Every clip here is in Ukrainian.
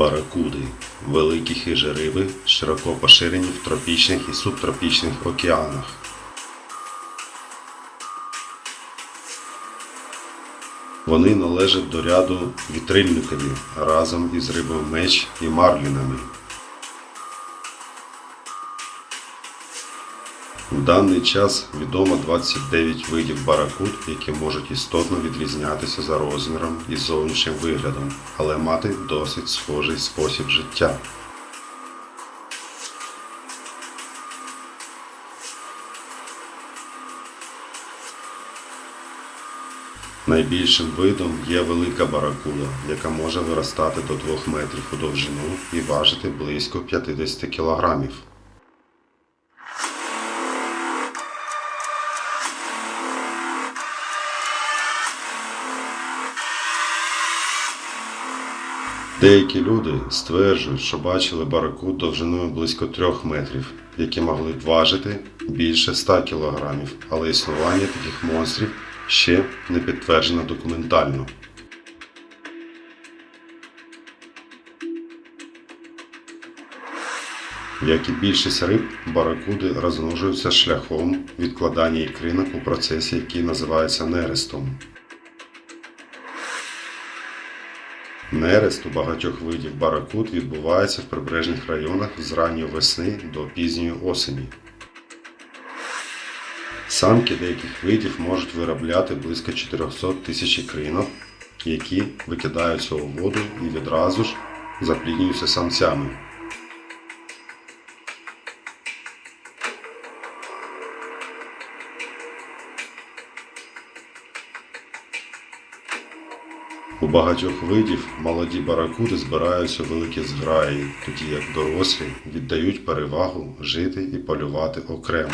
Баракуди великі хижі риби, широко поширені в тропічних і субтропічних океанах. Вони належать до ряду вітрильникові разом із рибою меч і марлінами. В даний час відомо 29 видів баракуд, які можуть істотно відрізнятися за розміром і зовнішнім виглядом, але мати досить схожий спосіб життя. Найбільшим видом є велика баракуда, яка може виростати до 2 метрів у довжину і важити близько 50 кілограмів. Деякі люди стверджують, що бачили баракуд довжиною близько 3 метрів, які могли б важити більше 100 кілограмів, але існування таких монстрів ще не підтверджено документально. Як і більшість риб, баракуди розмножуються шляхом відкладання ікринок у процесі, який називається нерестом. Нерест у багатьох видів баракут відбувається в прибережних районах з ранньої весни до пізньої осені. Самки деяких видів можуть виробляти близько 400 тисяч кринок, які викидаються у воду і відразу ж запліднюються самцями. У багатьох видів молоді баракуди збираються великі зграї, тоді як дорослі віддають перевагу жити і полювати окремо.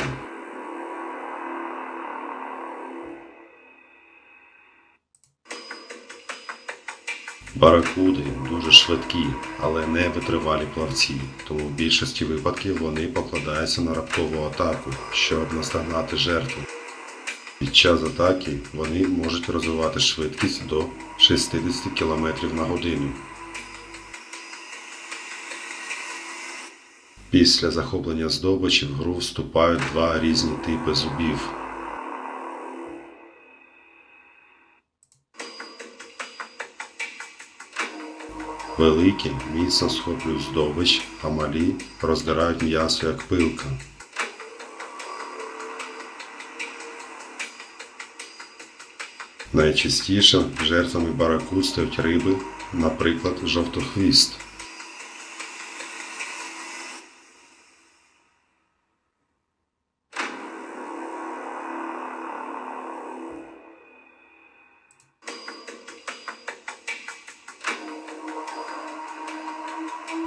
Баракуди дуже швидкі, але не витривалі плавці, тому в більшості випадків вони покладаються на раптову атаку, щоб наздогнати жертву. Під час атаки вони можуть розвивати швидкість до 60 км на годину. Після захоплення здобичі в гру вступають два різні типи зубів. Великі міцно схоплюють здобич, а малі роздирають м'ясо як пилка. Найчастіше жертвами баракуд стають риби, наприклад, жовтохвіст.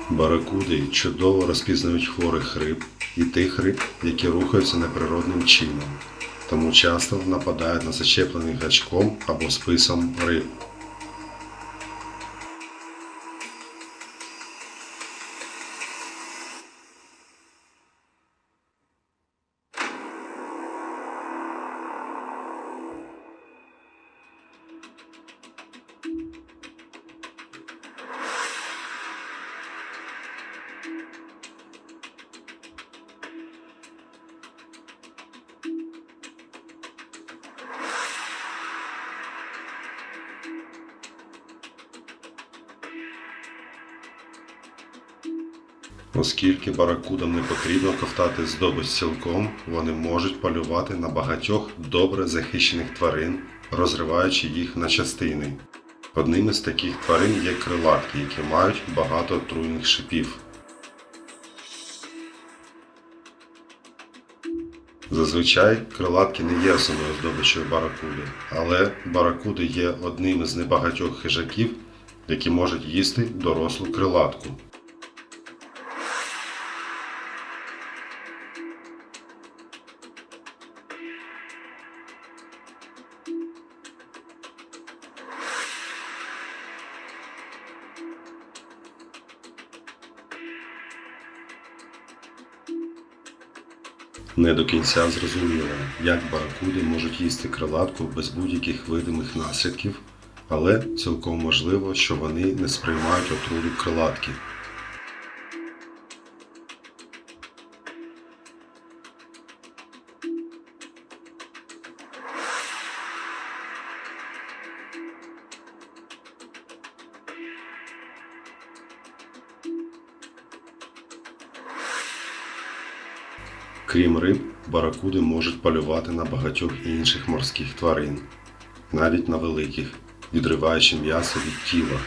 Баракуди чудово розпізнають хворих риб і тих риб, які рухаються неприродним чином, тому часто нападають на зачеплених гачком або списом риб. Оскільки баракудам не потрібно ковтати здобич цілком, вони можуть полювати на багатьох добре захищених тварин, розриваючи їх на частини. Одним із таких тварин є крилатки, які мають багато отруйних шипів. Зазвичай крилатки не є основною здобичою баракуди, але баракуди є одним із небагатьох хижаків, які можуть їсти дорослу крилатку. Не до кінця зрозуміло, як баракуди можуть їсти крилатку без будь-яких видимих наслідків, Але цілком можливо, що вони не сприймають отруту крилатки. Крім риб, баракуди можуть полювати на багатьох інших морських тварин, навіть на великих, відриваючи м'ясо від тіла.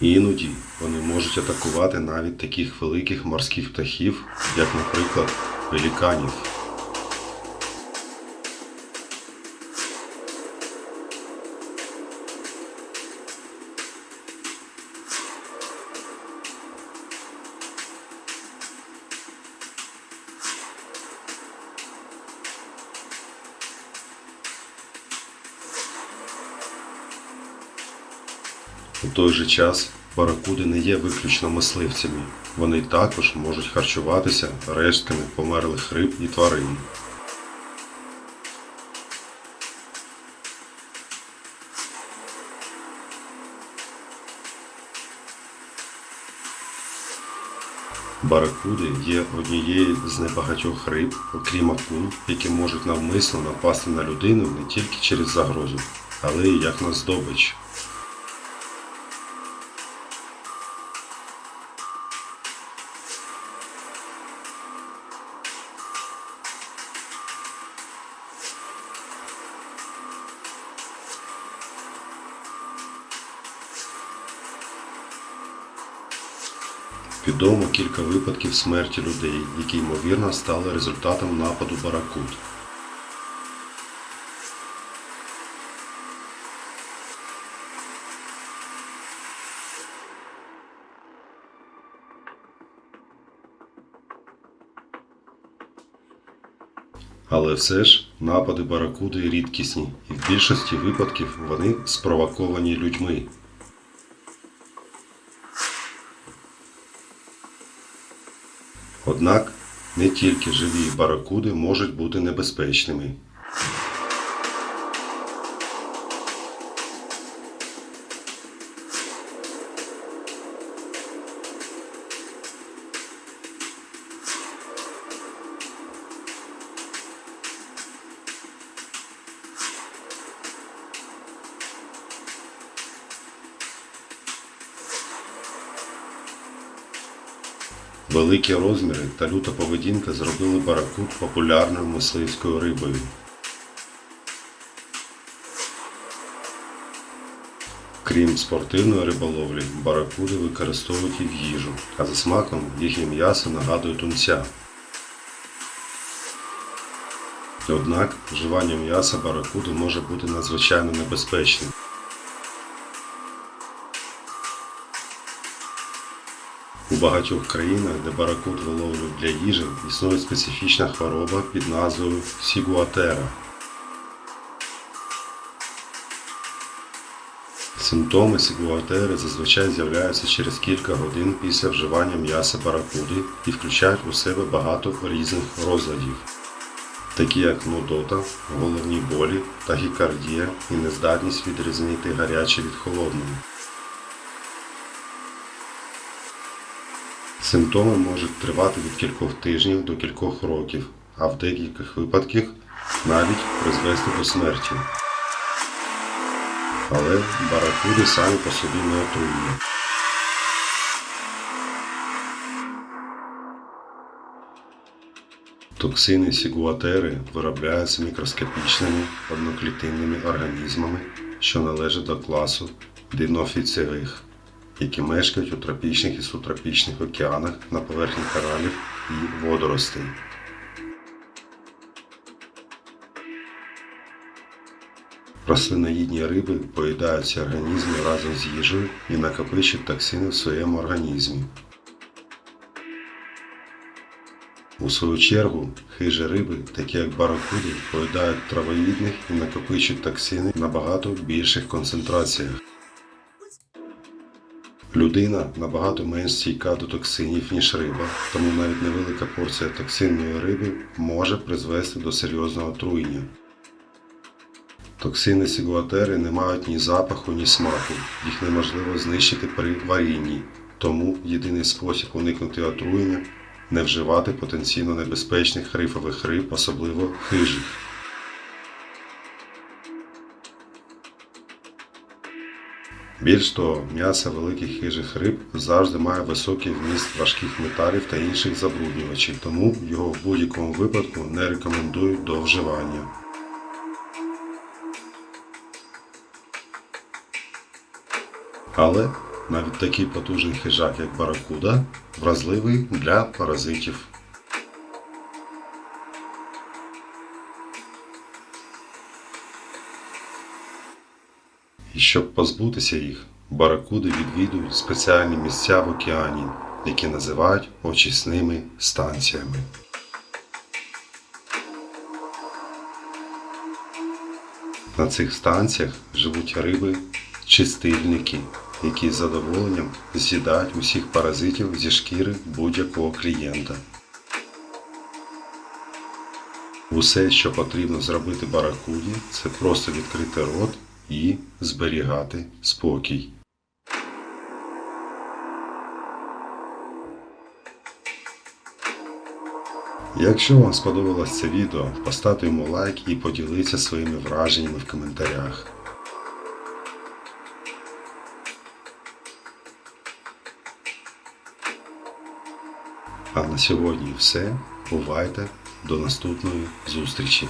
Іноді вони можуть атакувати навіть таких великих морських птахів, як, наприклад, пеліканів. У той же час баракуди не є виключно мисливцями. Вони також можуть харчуватися рештками померлих риб і тварин. Баракуди є однією з небагатьох риб, окрім акул, які можуть навмисно напасти на людину не тільки через загрозу, але й як на здобич. Відомо кілька випадків смерті людей, які ймовірно стали результатом нападу баракут. Але все ж напади баракуди рідкісні, і в більшості випадків вони спровоковані людьми. Однак не тільки живі баракуди можуть бути небезпечними. Великі розміри та люта поведінка зробили баракут популярною мисливською рибою. Крім спортивної риболовлі, баракуди використовують і в їжу, а за смаком їхнє м'ясо нагадує тунця. Однак вживання м'яса баракуди може бути надзвичайно небезпечним. Багатьох країнах, де баракут виловлюють для їжі, існує специфічна хвороба під назвою сігуатера. Симптоми сігуатери зазвичай з'являються через кілька годин після вживання м'яса баракуди і включають у себе багато різних розладів, такі як нудота, головні болі, тахікардія і нездатність відрізнити гаряче від холодного. Симптоми можуть тривати від кількох тижнів до кількох років, а в деяких випадках навіть призвести до смерті. Але баракуди самі по собі не отруйні. Токсини сігуатери виробляються мікроскопічними одноклітинними організмами, що належать до класу динофіцевих які мешкають у тропічних і субтропічних океанах на поверхні коралів і водоростей. Рослиноїдні риби поїдають ці організми разом з їжею і накопичують токсини в своєму організмі. У свою чергу, хижі риби, такі як баракуди, поїдають травоїдних і накопичують токсини в набагато більших концентраціях. Людина набагато менш стійка до токсинів, ніж риба, тому навіть невелика порція токсинної риби може призвести до серйозного отруєння. Токсини сігуатери не мають ні запаху, ні смаку, їх неможливо знищити при варінні, тому єдиний спосіб уникнути отруєння не вживати потенційно небезпечних рифових риб, особливо хижих. Більш того, м'ясо великих хижих риб завжди має високий вміст важких металів та інших забруднювачів, тому його в будь-якому випадку не рекомендують до вживання. Але навіть такий потужний хижак, як баракуда, вразливий для паразитів. І щоб позбутися їх, баракуди відвідують спеціальні місця в океані, які називають очисними станціями. На цих станціях живуть риби чистильники, які з задоволенням з'їдають усіх паразитів зі шкіри будь-якого клієнта. Усе, що потрібно зробити баракуді, це просто відкрити рот і зберігати спокій. Якщо вам сподобалось це відео, поставте йому лайк і поділіться своїми враженнями в коментарях. А на сьогодні все. Бувайте до наступної зустрічі!